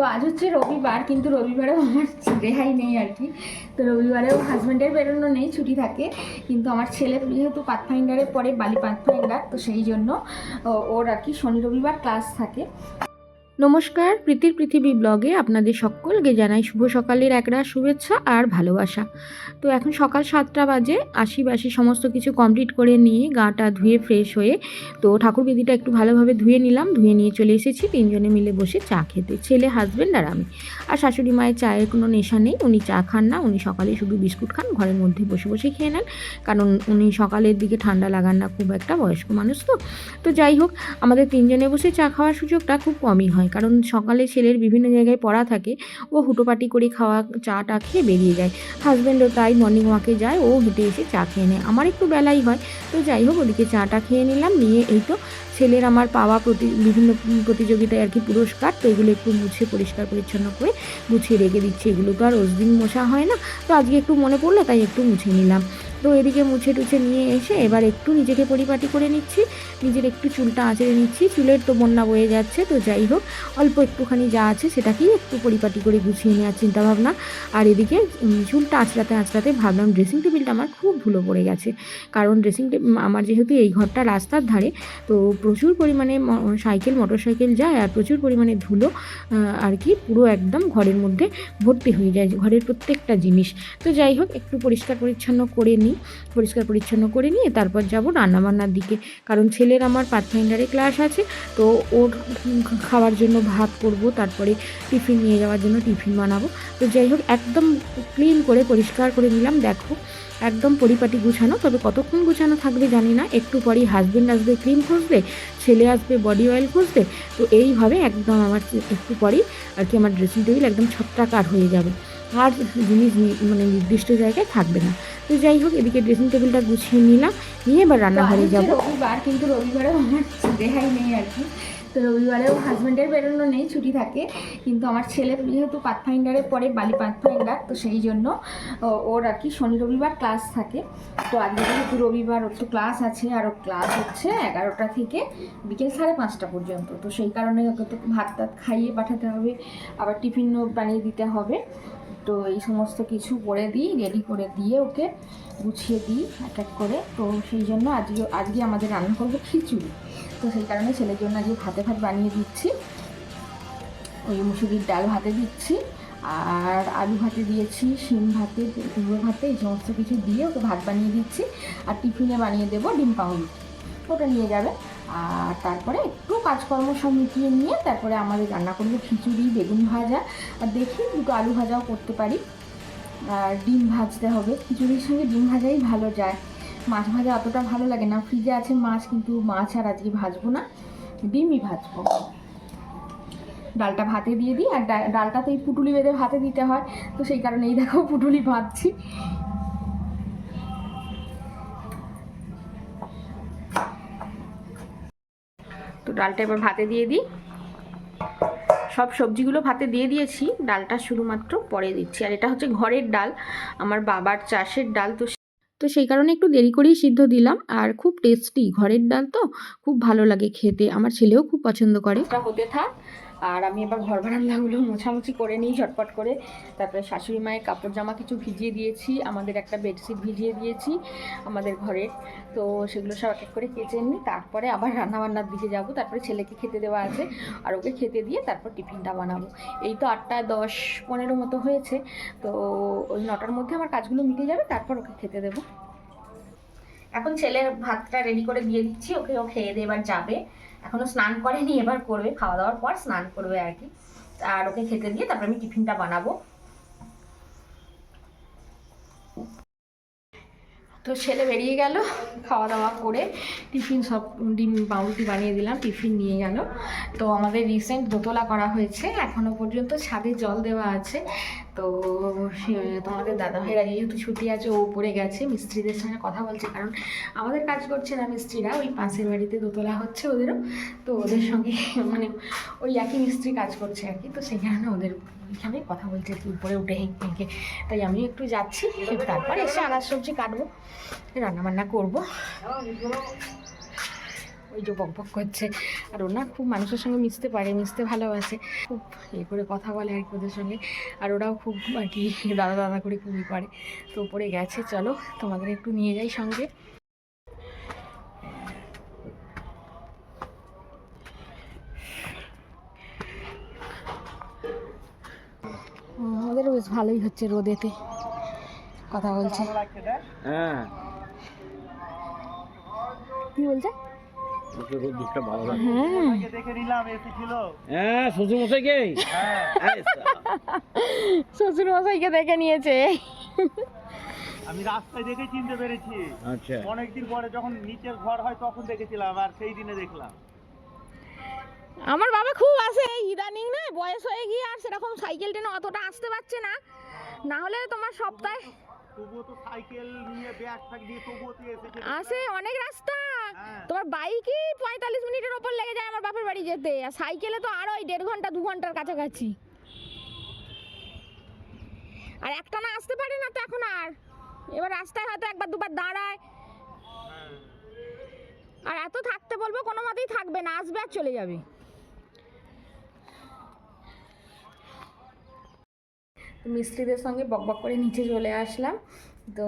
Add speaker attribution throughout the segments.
Speaker 1: তো আজ হচ্ছে রবিবার, কিন্তু রবিবারেও আমার রেহাই নেই আর কি। তো রবিবারেও হাজব্যান্ডের বেরোনো নেই, ছুটি থাকে। কিন্তু আমার ছেলে যেহেতু পাথফাইন্ডারে পরে বালি পাথফাইন্ডার তো সেই জন্য ওর আর কি শনি রবিবার ক্লাস থাকে।
Speaker 2: নমস্কার, প্রীতির পৃথিবী ব্লগে আপনাদের সকলকে জানাই শুভ সকালের একরা শুভেচ্ছা আর ভালোবাসা। তো এখন সকাল সাতটা বাজে, আশি বাসি সমস্ত কিছু কমপ্লিট করে নিয়ে গাটা ধুয়ে ফ্রেশ হয়ে, তো ঠাকুর বেদিটা একটু ভালোভাবে ধুয়ে নিলাম, ধুয়ে নিয়ে চলে এসেছি, তিনজনে মিলে বসে চা খেতে, ছেলে হাজব্যান্ড আর আমি। আর শাশুড়ি মায়ের চায়ের কোনো নেশা নেই, উনি চা খান না, উনি সকালে শুধু বিস্কুট খান, ঘরের মধ্যে বসে বসে খেয়ে নেন। কারণ উনি সকালের দিকে ঠান্ডা লাগান না, খুব একটা বয়স্ক মানুষ তো। তো যাই হোক, আমাদের তিনজনে বসে চা খাওয়ার সুযোগটা খুব কমই হয়। কারণ সকালে ছেলের বিভিন্ন জায়গায় পড়া থাকে, ও হুটোপাটি করে খাওয়া চা টা খেয়ে বেরিয়ে যায়। হাজব্যান্ডও তাই মর্নিং ওয়াকে যায়, ও হেঁটে এসে চা খেয়ে নেয়। আমার একটু বেলাই হয়, তো যাই হোক ওদিকে চাটা খেয়ে নিলাম, নিয়ে এই তো ছেলের আমার পাওয়া প্রতি, বিভিন্ন প্রতিযোগিতায় আর কি পুরস্কার, তো এগুলো একটু মুছে পরিষ্কার পরিচ্ছন্ন করে গুছিয়ে রেখে দিচ্ছি। এগুলো তো আর রোজ দিন মশা হয় না। তো আজকে একটু মনে পড়ল, তাই একটু মুছে নিলাম। তো এদিকে মুছে টুছে নিয়ে এসে এবার একটু নিজেকে পরিপাটি করে নিচ্ছি। নিজের একটু চুলটা আঁচড়ে নিচ্ছি। চুলের তো বন্যা বয়ে যাচ্ছে, তো যাই হোক, অল্প একটুখানি যা আছে সেটাকেই একটু পরিপাটি করে গুছিয়ে নেওয়ার চিন্তাভাবনা। আর এদিকে চুলটা আঁচড়াতে আঁচড়াতে ভাবলাম ড্রেসিং টেবিলটা আমার খুব ধুলো পড়ে গেছে। কারণ ড্রেসিং টেবিল আমার যেহেতু এই ঘরটা রাস্তার ধারে, তো প্রচুর পরিমাণে সাইকেল মোটর সাইকেল যায় আর প্রচুর পরিমাণে ধুলো আর কি পুরো একদম ঘরের মধ্যে ভর্তি হয়ে যায়, ঘরের প্রত্যেকটা জিনিস। তো যাই হোক, একটু পরিষ্কার পরিচ্ছন্ন করে নিই পরিষ্কার পরিচ্ছন্ন করে নিয়ে তারপর যাব রান্নাবান্নার দিকে। কারণ ছেলের আমার পাথফাইন্ডারে ক্লাস আছে, তো ওর খাওয়ার জন্য ভাত করব, তারপরে টিফিন নিয়ে যাওয়ার জন্য টিফিন বানাবো। তো যাই হোক, একদম ক্লিন করে, পরিষ্কার করে নিলাম, দেখো। একদম পরিপাটি গুছানো, তবে কতক্ষণ গুছানো থাকবে জানি না, একটু পরেই হাজবেন্ড আসবে ক্রিম খুঁজবে ছেলে আসবে বডি অয়েল খুঁজবে তো এইভাবে একদম আমার একটু পরেই আর কি আমার ড্রেসিং টেবিল একদম ছত্রাকার হয়ে যাবে। আর জিনিস মানে নির্দিষ্ট জায়গায় থাকবে না। তো যাই হোক এদিকে ড্রেসিং টেবিলটা গুছিয়ে নিলাম নিয়ে এবার রান্নাঘরে যাব।
Speaker 1: রবিবার কিন্তু রবিবারেও আমার রেহাই নেই আর কি। তো রবিবারেও হাজব্যান্ডের বেরোনো নেই ছুটি থাকে। কিন্তু আমার ছেলে যেহেতু পাথফাইন্ডারে পড়ে বালি পাথফাইন্ডার তো সেই জন্য ওর আর কি শনি রবিবার ক্লাস থাকে। তো আজকে যেহেতু রবিবার ওর তো ক্লাস আছে আর ওর ক্লাস হচ্ছে এগারোটা থেকে বিকেল সাড়ে পাঁচটা পর্যন্ত। তো সেই কারণে ওকে তো ভাত টাত খাইয়ে পাঠাতে হবে আবার টিফিনও বানিয়ে দিতে হবে। তো এই সমস্ত কিছু করে দিই রেডি করে দিয়ে ওকে গুছিয়ে দিই এক এক করে। তো সেই জন্য আজকে আজকে আমাদের রান্না করব খিচুড়ি। তো সেই কারণে ছেলের জন্য আজকে ভাতে ভাত বানিয়ে দিচ্ছি। ওই মুসুরির ডাল ভাতে দিচ্ছি। আর আলু ভাতে দিয়েছি, শিম ভাতে, কুমড়ো ভাতে, এই সমস্ত কিছু দিয়ে ওকে ভাত বানিয়ে দিচ্ছি। আর টিফিনে বানিয়ে দেবো ডিম পাউরুটি। ওটা নিয়ে যাবে। আর তারপরে একটু কাজকর্ম সব মিটিয়ে নিয়ে তারপরে আমাদের রান্না করব খিচুড়ি, বেগুন ভাজা। আর দেখি দুটো আলু ভাজাও করতে পারি। আর ডিম ভাজতে হবে। খিচুড়ির সঙ্গে ডিম ভাজাই ভালো যায়। মাছ ভাজা অতটা ভালো লাগে না। ফ্রিজে আছে মাছ, কিন্তু মাছ আর আজকে ভাজবো না। ডিমই ভাজবো। ডালটা ভাতে দিয়ে দিই। আর ডালটা তো এই পুটুলি বেঁধে ভাতে দিতে হয়। তো সেই কারণে এই দেখো পুটুলি ভাজছি। তো ডালটা এবার ভাতে দিয়ে দিই। সব সবজিগুলো ভাতে দিয়ে দিয়েছি, ডালটা শুধুমাত্র পরে দিচ্ছি। আর এটা হচ্ছে ঘরের ডাল, আমার বাবার চাষের ডাল, তো
Speaker 2: তো সেই কারণে একটু দেরি করেই সিদ্ধ দিলাম। আর খুব টেস্টি, ঘরের ডাল তো খুব ভালো লাগে খেতে, আমার ছেলেও খুব পছন্দ করে।
Speaker 1: হতে থাক। আর আমি এবার ঘর বারান্দাগুলো মোছামুছি করে নিই ঝটপট করে। তারপরে শাশুড়ি মায়ের কাপড় জামা কিছু ভিজিয়ে দিয়েছি, আমাদের একটা বেডশিট ভিজিয়ে দিয়েছি আমাদের ঘরের তো সেগুলো সব এক এক করে কেচে নিই, তারপরে আবার রান্নাবান্নার দিকে যাব। তারপরে ছেলেকে খেতে দেওয়া আছে, আর ওকে খেতে দিয়ে তারপর টিফিনটা বানাবো। এই তো আটটা দশ পনেরো মতো হয়েছে, তো ওই নটার মধ্যে আমার কাজগুলো মিটে যাবে, তারপর ওকে খেতে দেবো। এখন ছেলের ভাতটা রেডি করে দিয়ে দিচ্ছি ওকে ও খেয়ে দিয়ে এবার যাবে। এখনও স্নান করেনি, এবার করবে, খাওয়া দাওয়ার পর স্নান করবে আর কি। আর ওকে খেতে দিয়ে তারপর আমি টিফিনটা বানাবো। তো ছেলে বেরিয়ে গেল খাওয়া দাওয়া করে টিফিন সব, ডিম পাউরুটি বানিয়ে দিলাম, টিফিন নিয়ে গেল। তো আমাদের রিসেন্ট দোতলা করা হয়েছে, এখনও পর্যন্ত ছাদে জল দেওয়া আছে। তো তোমাদের দাদা ভাইরা যেহেতু ছুটি আছে, ও উপরে গেছে, মিস্ত্রিদের সঙ্গে কথা বলছে, কারণ আমাদের কাজ করছে না মিস্ত্রিরা, ওই পাশের বাড়িতে দোতলা হচ্ছে ওদেরও। তো ওদের সঙ্গে মানে ওই একই মিস্ত্রি কাজ করছে আর কি, তো কারণে ওদের এখানে কথা বলছে উপরে উঠে হেঁকে তাই আমি একটু যাচ্ছি, তারপর এসে আনাজ সবজি কাটবো রান্না বান্না করব। ওই যে বক বক করছে, আর ওরা খুব মানুষের সঙ্গে মিশতে পারে, মিশতে ভালোবাসে। খুব ইয়ে করে কথা বলে আর কি ওদের সঙ্গে। আর ওরাও খুব আর কি দাদা দাদা করে খুবই করে। তো উপরে গেছে, চলো তোমাদের একটু নিয়ে যাই সঙ্গে হুম, ওদের বেশ ভালোই হচ্ছে রোদেতে। কথা বলছে।
Speaker 3: হ্যাঁ।
Speaker 1: কি বলছে? হ্যাঁ।
Speaker 4: দেখে নিলাম এসেছিল
Speaker 3: হ্যাঁ শ্বশুর মশাইকে
Speaker 1: দেখে নিয়েছে।
Speaker 4: আমি রাস্তায় দেখে চিনতে পেরেছি।
Speaker 3: আচ্ছা।
Speaker 4: অনেকদিন পরে যখন নিচের ঘর হয় তখন দেখেছিলাম আর সেই দিনে দেখলাম।
Speaker 1: আমার বাবা খুব আসে ইদানিং না বয়স হয়ে গিয়ে আর সেরকম সাইকেল টেনে অতটা আসতে পারছে না। না হলে তোমার সপ্তাহে আসে অনেক রাস্তা।
Speaker 4: হ্যাঁ।
Speaker 1: তোমার বাইকই পঁয়তাল্লিশ মিনিটের ওপর লেগে যায় আমার বাপের বাড়ি যেতে। আর সাইকেলে তো আরও ওই দেড় ঘণ্টা দু ঘণ্টার কাছাকাছি। আর একটা না আসতে পারে না তো এখন আর। এবার রাস্তায় হয়তো একবার দুবার দাঁড়ায়। আর এত থাকতে বলব কোনো মতেই থাকবে না আসবে আর চলে যাবে। মিস্ত্রিদের সঙ্গে বকবক করে নিচে চলে আসলাম। তো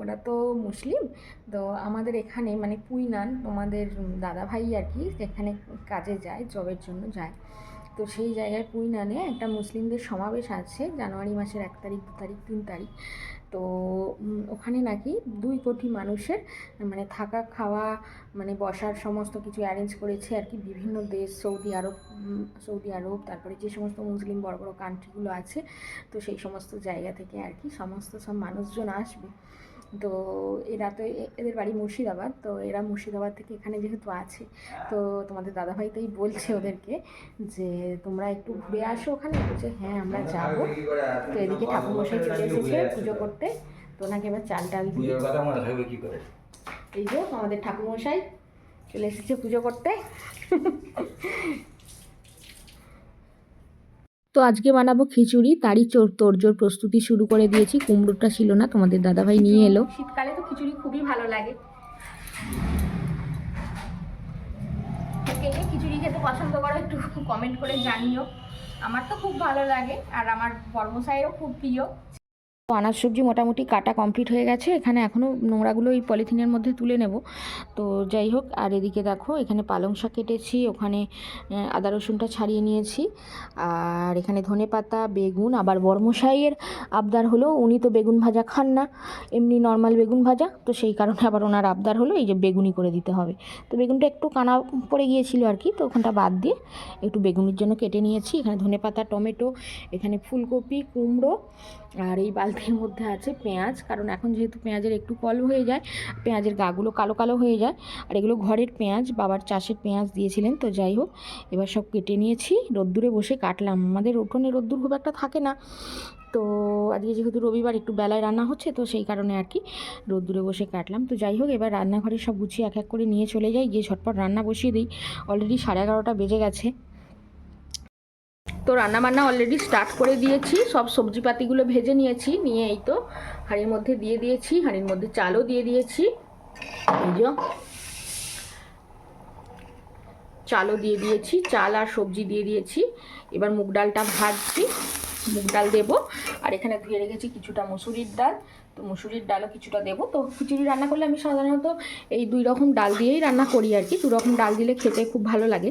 Speaker 1: ওরা তো মুসলিম। তো আমাদের এখানে মানে পুইনান তোমাদের দাদা ভাই আর কি এখানে কাজে যায়, জবের জন্য যায়। তো সেই জায়গায় পুইনানে একটা মুসলিমদের সমাবেশ আছে জানুয়ারি মাসের এক তারিখ, দু তারিখ, তিন তারিখ। তো ওখানে নাকি দুই কোটি মানুষের মানে থাকা, খাওয়া মানে বসার সমস্ত কিছু অ্যারেঞ্জ করেছে আর কি বিভিন্ন দেশ, সৌদি আরব সৌদি আরব, তারপরে যে সমস্ত মুসলিম বড় বড় কান্ট্রিগুলো আছে, তো সেই সমস্ত জায়গা থেকে আর কি সমস্ত সব মানুষজন আসবে। তো এরা তো এদের বাড়ি মুর্শিদাবাদ তো এরা মুর্শিদাবাদ থেকে এখানে যেহেতু আছে তো তোমাদের দাদাভাই তাই বলছে ওদেরকে যে তোমরা একটু ঘুরে আসো ওখানে। বলছে হ্যাঁ আমরা যাব। তো এদিকে ঠাকুরমশাই চলে এসেছে পুজো করতে। তো ওনাকে এবার চাল টাল দিয়ে এই যে আমাদের ঠাকুরমশাই চলে এসেছে পুজো করতে।
Speaker 2: তো আজকে বানাবো খিচুড়ি তারই চোর তোরজোর প্রস্তুতি শুরু করে দিয়েছি কুমড়োটা ছিল না তোমাদের দাদাভাই নিয়ে এলো।
Speaker 1: শীতকালে তো খিচুড়ি খুবই ভালো লাগে। কে খিচুড়ি খেতে পছন্দ করো একটু কমেন্ট করে জানিও। আমার তো খুব ভালো লাগে আর আমার বর্মশাইও খুব প্রিয়।
Speaker 2: তো আনাজ সবজি মোটামুটি কাটা কমপ্লিট হয়ে গেছে। এখানে এখনও নোংরাগুলো এই পলিথিনের মধ্যে তুলে নেব। তো যাই হোক, আর এদিকে দেখো, এখানে পালং শাক কেটেছি, ওখানে আদা রসুনটা ছাড়িয়ে নিয়েছি। আর এখানে ধনে পাতা, বেগুন, আবার বর্মশাইয়ের আবদার হলো, উনি তো বেগুন ভাজা খান না, এমনি নর্মাল বেগুন ভাজা। তো সেই কারণে আবার ওনার আবদার হলো, এই যে বেগুনি করে দিতে হবে। তো বেগুনটা একটু কানা পড়ে গিয়েছিল আর কি, তো ওখানটা বাদ দিয়ে একটু বেগুনির জন্য কেটে নিয়েছি। এখানে ধনে পাতা, টমেটো, এখানে ফুলকপি, কুমড়ো, আর এই বালতির মধ্যে আছে পেঁয়াজ, কারণ এখন যেহেতু পেঁয়াজের একটু কল হয়ে যায়, পেঁয়াজের গাগুলো কালো কালো হয়ে যায়, আর এগুলো ঘরের পেঁয়াজ, বাবার চাষের পেঁয়াজ দিয়েছিলেন, তো যাই হোক, এবার সব কেটে নিয়েছি, রোদ্দুরে বসে কাটলাম, আমাদের উঠোনে রোদ্দুর খুব একটা থাকে না, তো আজকে যেহেতু রবিবার একটু বেলায় রান্না হচ্ছে, তো সেই কারণে আর কি রোদ্দুরে বসে কাটলাম, তো যাই হোক, এবার রান্নাঘরে সব গুছিয়ে এক এক করে নিয়ে চলে যাই, গিয়ে ঝটপট রান্না বসিয়ে দিই, অলরেডি সাড়ে এগারোটা বেজে গেছে তো রান্না বান্না অলরেডি স্টার্ট করে দিয়েছি। সব সবজিপাতিগুলো ভেজে নিয়েছি, নিয়ে এই তো হাঁড়ির মধ্যে দিয়ে দিয়েছি, হাঁড়ির মধ্যে চালও দিয়ে দিয়েছি। এই চালও দিয়ে দিয়েছি, চাল আর সবজি দিয়ে দিয়েছি। এবার মুগ ডালটা ভাজছি, মুগ ডাল দেবো। আর এখানে ধুয়ে রেখেছি কিছুটা মুসুরির ডাল। তো মুসুরির ডালও কিছুটা দেবো। তো খিচুড়ি রান্না করলে আমি সাধারণত এই দুই রকম ডাল দিয়েই রান্না করি আর কি। দু রকম ডাল দিলে খেতে খুব ভালো লাগে।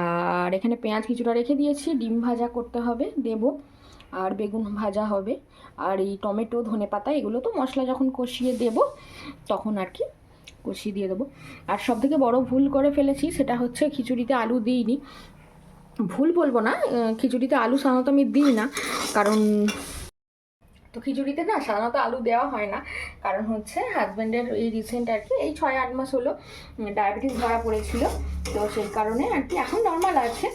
Speaker 2: আর এখানে পেঁয়াজ কিছুটা রেখে দিয়েছি, ডিম ভাজা করতে হবে, দেবো, আর বেগুন ভাজা হবে, আর এই টমেটো, ধনে পাতা, এগুলো তো মশলা যখন কষিয়ে দেব, তখন আর কি কষিয়ে দিয়ে দেবো। আর সব থেকে বড় ভুল করে ফেলেছি সেটা হচ্ছে খিচুড়িতে আলু দিইনি। ভুল বলব না খিচুড়িতে আলু সাধারণত আমি দিই না, কারণ তো খিচুড়িতে না সাধারণত আলু দেওয়া হয় না। কারণ হচ্ছে হাজব্যান্ডের এই রিসেন্ট আর কি, এই ছয় আট মাস হলো ডায়াবেটিস ধরা পড়েছিল। তো সেই কারণে আর কি এখন নর্মাল আছে।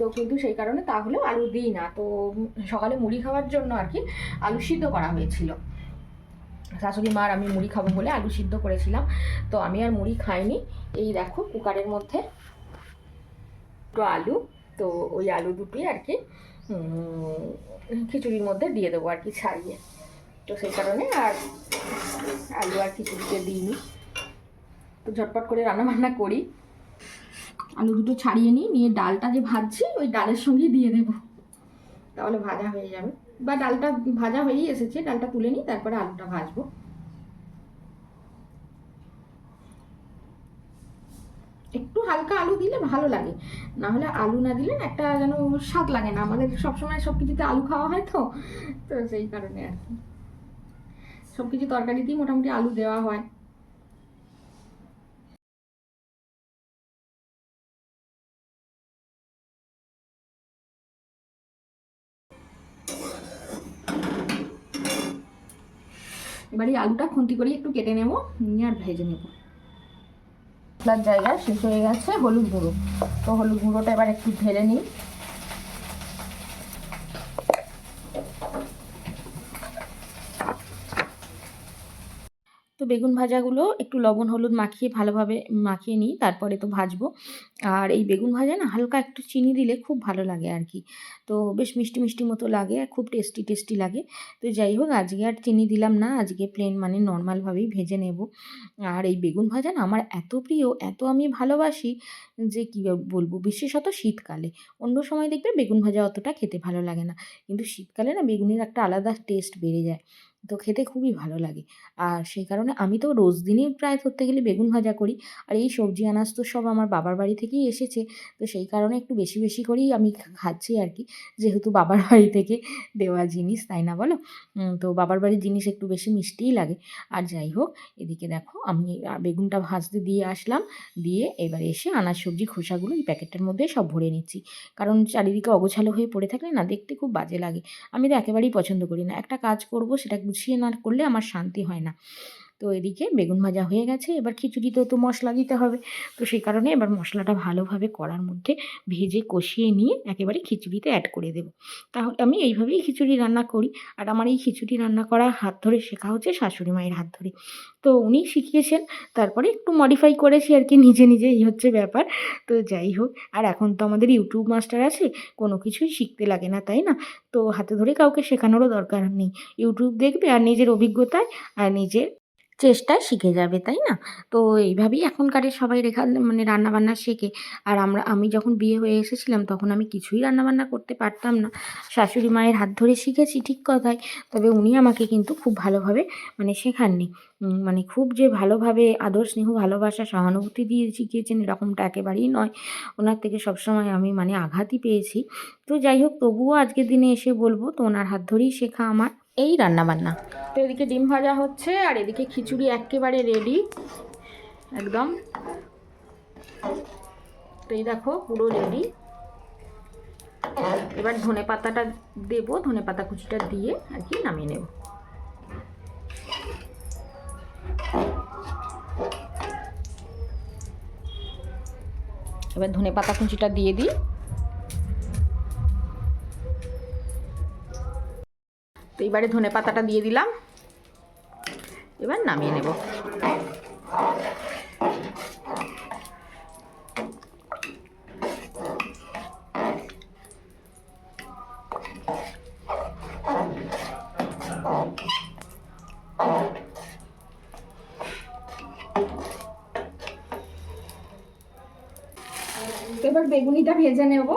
Speaker 2: তো কিন্তু সেই কারণে তাহলেও আলু দিই না। তো সকালে মুড়ি খাওয়ার জন্য আর কি আলু সিদ্ধ করা হয়েছিল। শাশুড়ি মার আমি মুড়ি খাব বলে আলু সিদ্ধ করেছিলাম। তো আমি আর মুড়ি খাইনি। এই দেখো কুকারের মধ্যে দুটো আলু। তো ওই আলু দুটোই আর কি খিচুড়ির মধ্যে দিয়ে দেবো আর কি ছাড়িয়ে। তো সেই কারণে আর আলু আর খিচুড়িতে দিইনি। তো ঝটপট করে রান্না বান্না করি।
Speaker 1: আলু দুটো ছাড়িয়ে নিই, নিয়ে ডালটা যে ভাজছি, ওই ডালের সঙ্গে দিয়ে দেবো। তাহলে ভাজা হয়ে যাবে। বা ডালটা ভাজা হয়েই এসেছে, ডালটা তুলে নিই, তারপরে আলুটা ভাজবো। একটু হালকা আলু দিলে ভালো লাগে। না হলে আলু না দিলে একটা যেন স্বাদ লাগে না। আমাদের সবসময় সব কিছুতে আলু খাওয়া হয় তো তো সেই কারণে আর কি। সব কিছু তরকারিতেই মোটামুটি আলু দেওয়া হয়। এবারে আলুটা খুন্তি করে একটু কেটে নেব, নিয়ে আর ভেজে নেব। মশলার জায়গা শেষ হয়ে গেছে হলুদ গুঁড়ো। তো হলুদ গুঁড়োটা এবার একটু ঢেলে নিই।
Speaker 2: বেগুন ভাজাগুলো একটু লবণ, হলুদ মাখিয়ে ভালোভাবে মাখিয়ে নিই, তারপরে তো ভাজবো। আর এই বেগুন ভাজা না হালকা একটু চিনি দিলে খুব ভালো লাগে আর কি তো বেশ মিষ্টি মিষ্টি মতো লাগে আর খুব টেস্টি টেস্টি লাগে। তো যাই হোক, আজকে আর চিনি দিলাম না, আজকে প্লেন মানে নর্মালভাবেই ভেজে নেব। আর এই বেগুন ভাজা না আমার এত প্রিয়, এত আমি ভালোবাসি যে কী বলব, বিশেষত শীতকালে। অন্য সময় দেখবে বেগুন ভাজা অতটা খেতে ভালো লাগে না। কিন্তু শীতকালে না বেগুনের একটা আলাদা টেস্ট বেড়ে যায়। তো খেতে খুবই ভালো লাগে। আর সেই কারণে আমি তো রোজ দিনই প্রায় ধরতে গেলে বেগুন ভাজা করি। আর এই সবজি আনাজ তো সব আমার বাবার বাড়ি থেকেই এসেছে। তো সেই কারণে একটু বেশি বেশি করেই আমি খাচ্ছি আর কি। যেহেতু বাবার বাড়ি থেকে দেওয়া জিনিস, তাই না বলো? তো বাবার বাড়ির জিনিস একটু বেশি মিষ্টিই লাগে। আর যাই হোক, এদিকে দেখো, আমি বেগুনটা ভাজতে দিয়ে আসলাম। দিয়ে এবার এসে আনাজ, সবজি, খোসাগুলো এই প্যাকেটটার মধ্যে সব ভরে নিচ্ছি। কারণ চারিদিকে অগোছালো হয়ে পড়ে থাকলে না দেখতে খুব বাজে লাগে। আমি তো একেবারেই পছন্দ করি না। একটা কাজ করব, সেটা গুছিয়ে না করলে আমার শান্তি হয় না। তো এদিকে বেগুন ভাজা হয়ে গেছে। এবার খিচুড়িতেও তো মশলা দিতে হবে। তো সেই কারণে এবার মশলাটা ভালোভাবে কড়ার মধ্যে ভেজে কষিয়ে নিয়ে একেবারে খিচুড়িতে অ্যাড করে দেবো। তাহলে আমি এইভাবেই খিচুড়ি রান্না করি। আর আমার এই খিচুড়ি রান্না করা হাত ধরে শেখা হচ্ছে শাশুড়ি মায়ের হাত ধরে। তো উনি শিখিয়েছেন। তারপরে একটু মডিফাই করেছি আর কি, নিজে নিজে এই হচ্ছে ব্যাপার। তো যাই হোক, আর এখন তো আমাদের ইউটিউব মাস্টার আছে, কোনো কিছুই শিখতে লাগে না, তাই না? তো হাতে ধরে কাউকে শেখানোরও দরকার নেই। ইউটিউব দেখবে আর নিজের অভিজ্ঞতায় আর নিজের চেষ্টায় শিখে যাবে, তাই না? তো এইভাবেই এখনকারের সবাই রেখা মানে রান্নাবান্না শেখে। আর আমরা, আমি যখন বিয়ে হয়ে এসেছিলাম তখন আমি কিছুই রান্নাবান্না করতে পারতাম না। শাশুড়ি মায়ের হাত ধরে শিখেছি ঠিক কথাই, তবে উনি আমাকে কিন্তু খুব ভালোভাবে মানে শেখাননি। মানে খুব যে ভালোভাবে আদর স্নেহ, ভালোবাসা, সহানুভূতি দিয়ে শিখিয়েছেন এরকমটা একেবারেই নয়। ওনার থেকে সবসময় আমি মানে আঘাতই পেয়েছি। তো যাই হোক, তবুও আজকের দিনে এসে বলব, তো ওনার হাত ধরেই শেখা আমার। এই রান্নাবান্না।
Speaker 1: তো এদিকে ডিম ভাজা হচ্ছে, আর এদিকে খিচুড়ি একেবারে রেডি একদম। তো এই দেখো, পুরো রেডি এবার ধনে পাতাটা দেবো, ধনে পাতা কুচিটা দিয়ে আর কি নামিয়ে নেব। এবার ধনে পাতা কুচিটা দিয়ে দিই। তো এবারে ধনে পাতাটা দিয়ে দিলাম। এবার নামিয়ে নেব। এবার বেগুনিটা ভেজে নেব।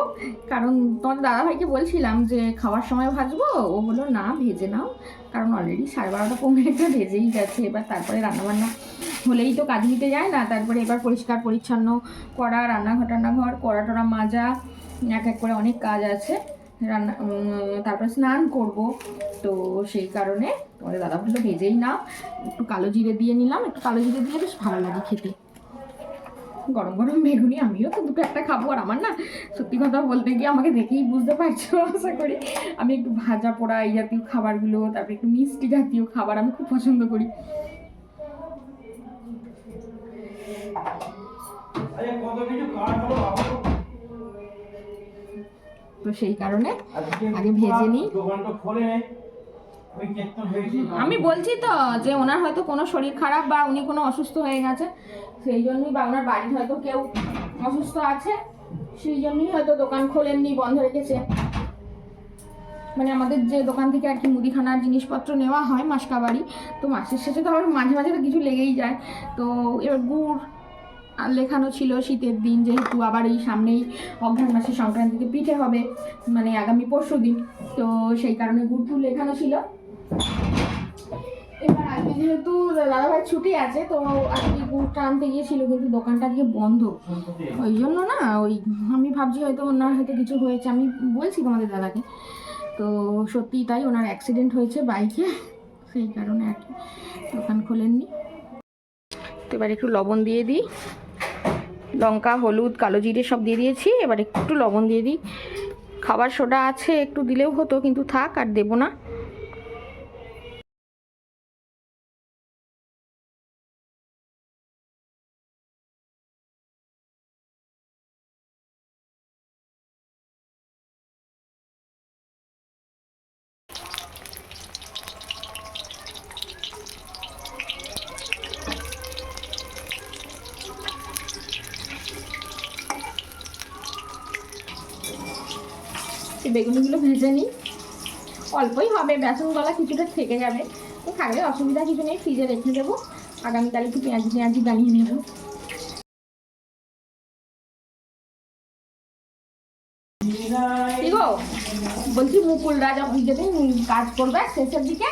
Speaker 1: কারণ তোমাদের দাদাভাইকে বলছিলাম যে খাওয়ার সময় ভাজবো, ও বলল, না, ভেজে নাও। কারণ অলরেডি সাড়ে বারোটা পৌনে একটা ভেজেই গেছে, এবার তারপরে রান্নাবান্না হলেই তো কাজ নিতে যায় না, তারপরে এবার পরিষ্কার পরিচ্ছন্ন করা, রান্নাঘর টান্নাঘর, কড়া টড়া মাজা, এক এক করে অনেক কাজ আছে, রান্না তারপরে স্নান করব। তো সেই কারণে তোমাদের দাদা বলল, ভেজেই নাও। একটু কালো জিরে দিয়ে নিলাম, একটু কালো জিরে দিয়ে বেশ ভালো লাগে খেতে। গরম গরম বেগুনি আমিও তো দুটো একটা খাব আর আমার না সত্যি কথা বলতে গিয়ে আমাকে দেখেই বুঝতে পারছ, আশা করি আমি একটু ভাজা পোড়া এই জাতীয় খাবারগুলো, তারপরে একটু মিষ্টি জাতীয় খাবার আমি খুব পছন্দ করি। তো সেই কারণে আগে ভেজে নিই। আমি বলছি তো যে ওনার হয়তো কোনো শরীর খারাপ বা উনি কোনো অসুস্থ হয়ে গেছে, সেই জন্যই বা ওনার বাড়ির হয়তো কেউ অসুস্থ আছে, সেই জন্যই হয়তো দোকান খোলেননি, বন্ধ রেখেছে। মানে আমাদের যে দোকান থেকে আর কি মুদিখানার জিনিসপত্র নেওয়া হয় মাসকাবাড়ি, তো মাসের শেষে তো আবার মাঝে মাঝে তো কিছু লেগেই যায়। তো এবার গুড় লেখানো ছিল শীতের দিন, যেহেতু আবার এই সামনেই অঘ্রাণ মাসের সংক্রান্তিতে পিঠে হবে মানে আগামী পরশু দিন তো সেই কারণে গুড়টুর লেখানো ছিল। এবার আজকে যেহেতু দাদাভাই ছুটি আছে, তো আজকে গুড়টা আনতে গিয়েছিল, কিন্তু দোকানটা আজকে বন্ধ। ওই জন্য না, ওই আমি ভাবছি হয়তো ওনার হয়তো কিছু হয়েছে। আমি বলছি তোমাদের দাদাকে। তো সত্যিই তাই, ওনার অ্যাক্সিডেন্ট হয়েছে বাইকে সেই কারণে আর কি দোকান খোলেননি। তো এবার একটু লবণ দিয়ে দিই। লঙ্কা, হলুদ, কালো জিরে সব দিয়ে দিয়েছি। এবার একটু লবণ দিয়ে দিই। খাবার সোডা আছে, একটু দিলেও হতো, কিন্তু থাক, আর দেবো না এই বেগুনিগুলো ভেজে নিই বেসন গলা কিছুটা থেকে যাবে। তো থাকলে অসুবিধা কিছু নেই ফ্রিজে রেখে দেবো। আগামীকাল একটু পেঁয়াজ পেঁয়াজি বানিয়ে নেব। গো বলছি মুকুলরা যখন যেদিন কাজ করবে শেষের দিকে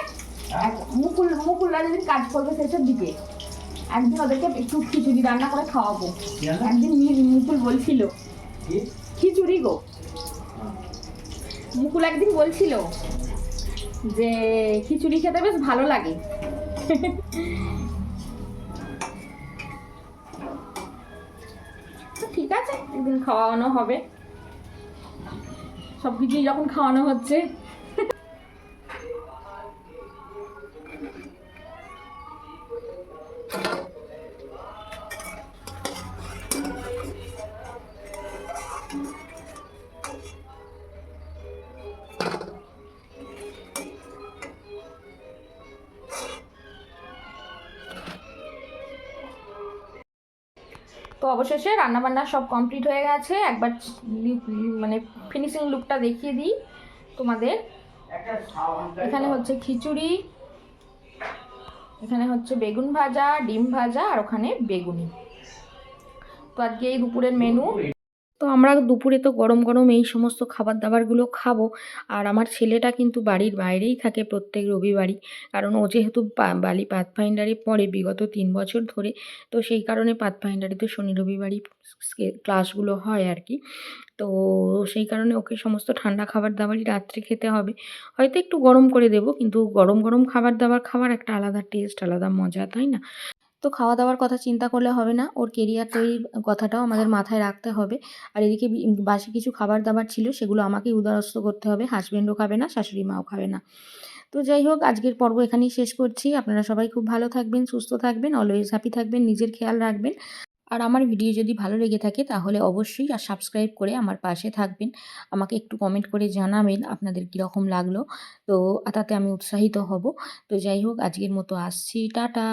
Speaker 1: মুকুল মুকুলরা যেদিন কাজ করবে শেষের দিকে একদিন ওদেরকে একটু খিচুড়ি রান্না করে খাওয়াবো। একদিন মুকুল বলছিল। খিচুড়ি গো। মুকুল একদিন বলছিল যে খিচুড়ি খেতে বেশ ভালো লাগে। ঠিক আছে, একদিন খাওয়ানো হবে। সব কিছুই যখন খাওয়ানো হচ্ছে অবশেষে রান্নাবান্না সব কমপ্লিট হয়ে গেছে। একবার মানে ফিনিশিং লুকটা দেখিয়ে দিই তোমাদের। এখানে হচ্ছে খিচুড়ি, এখানে হচ্ছে বেগুন ভাজা, ডিম ভাজা, আর ওখানে বেগুনি। তো আজকে এই দুপুরের মেনু
Speaker 2: তো আমরা দুপুরে তো গরম গরম এই সমস্ত খাবার দাবারগুলো খাব। আর আমার ছেলেটা কিন্তু বাড়ির বাইরেই থাকে প্রত্যেক রবিবারই। কারণ ও যেহেতু বালি পাথফাইন্ডারে পড়ে বিগত তিন বছর ধরে, তো সেই কারণে পাথফাইন্ডারে তো শনি রবিবারই ক্লাসগুলো হয় আর কি। তো সেই কারণে ওকে সমস্ত ঠান্ডা খাবার দাবারই রাত্রে খেতে হবে। হয়তো একটু গরম করে দেবো, কিন্তু গরম গরম খাবার দাবার খাওয়ার একটা আলাদা টেস্ট, আলাদা মজা, তাই না? তো খাওয়া দাওয়ার কথা চিন্তা করলে হবে না। ওর কেরিয়ার তৈরির কথাটাও আমাদের মাথায় রাখতে হবে। আর এদিকে বাসি কিছু খাবার দাবার ছিল, সেগুলো আমাকেই উদারস্ত করতে হবে। হাজব্যান্ডও খাবে না, শাশুড়ি মাও খাবে না। তো যাই হোক, আজকের পর্ব এখানেই শেষ করছি। আপনারা সবাই খুব ভালো থাকবেন, সুস্থ থাকবেন অলওয়েজ হ্যাপি থাকবেন, নিজের খেয়াল রাখবেন। আর আমার ভিডিও যদি ভালো লেগে থাকে, তাহলে অবশ্যই আর সাবস্ক্রাইব করে আমার পাশে থাকবেন। আমাকে একটু কমেন্ট করে জানাবেন আপনাদের কীরকম লাগল। তো, তাতে আমি উৎসাহিত হব। তো যাই হোক, আজকের মতো আসছি। টাটা!